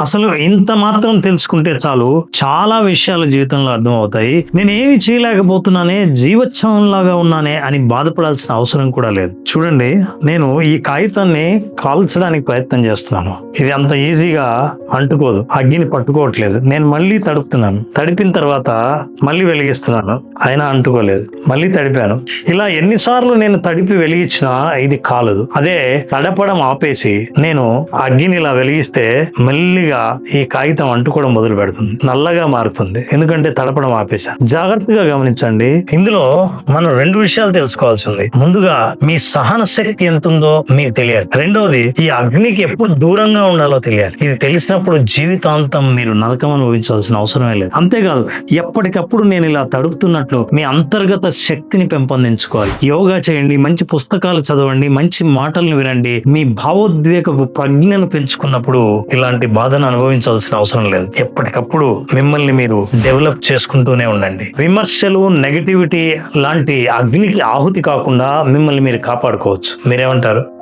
అసలు ఇంత మాత్రం తెలుసుకుంటే చాలు. చాలా విషయాలు జీవితంలో అర్థం అవుతాయి నేను ఏమి చేయలేకపోతున్నానే జీవోత్సవం లాగా ఉన్నానే అని బాధపడాల్సిన అవసరం కూడా లేదు. చూడండి నేను ఈ కాగితాన్ని కాల్చడానికి ప్రయత్నం చేస్తున్నాను. ఇది అంత ఈజీగా అంటుకోదు. అగ్గిని పట్టుకోవట్లేదు. నేను మళ్ళీ తడుపుతున్నాను. తడిపిన తర్వాత మళ్ళీ వెలిగిస్తున్నాను. అయినా అంటుకోలేదు. మళ్ళీ తడిపాను. ఇలా ఎన్నిసార్లు నేను తడిపి వెలిగించినా ఇది కాలదు. అదే తడపడం ఆపేసి నేను అగ్గిని ఇలా వెలిగిస్తే మళ్ళీ మెల్లిగా ఈ కాగితం అంటుకోవడం మొదలు పెడుతుంది. నల్లగా మారుతుంది. ఎందుకంటే తడపడం ఆపేశాను జాగ్రత్తగా గమనించండి. ఇందులో మనం రెండు విషయాలు తెలుసుకోవాల్సింది. ముందుగా మీ సహన శక్తి ఎంత ఉందో మీకు తెలియాలి. రెండోది ఈ అగ్నికి ఎప్పుడు దూరంగా ఉండాలో తెలియాలి. ఇది తెలిసినప్పుడు జీవితాంతం మీరు నరకం అనుభవించాల్సిన అవసరమే లేదు. అంతేకాదు ఎప్పటికప్పుడు నేను ఇలా తడుపుతున్నట్లు మీ అంతర్గత శక్తిని పెంపొందించుకోవాలి. యోగా చేయండి మంచి పుస్తకాలు చదవండి మంచి మాటలను వినండి మీ భావోద్వేగపు ప్రజ్ఞను పెంచుకున్నప్పుడు ఇలాంటి బాధ బాధను అనుభవించాల్సిన అవసరం లేదు. ఎప్పటికప్పుడు మిమ్మల్ని మీరు డెవలప్ చేసుకుంటూనే ఉండండి. విమర్శలు నెగటివిటీ లాంటి అగ్నికి ఆహుతి కాకుండా మిమ్మల్ని మీరు కాపాడుకోవచ్చు. మీరేమంటారు?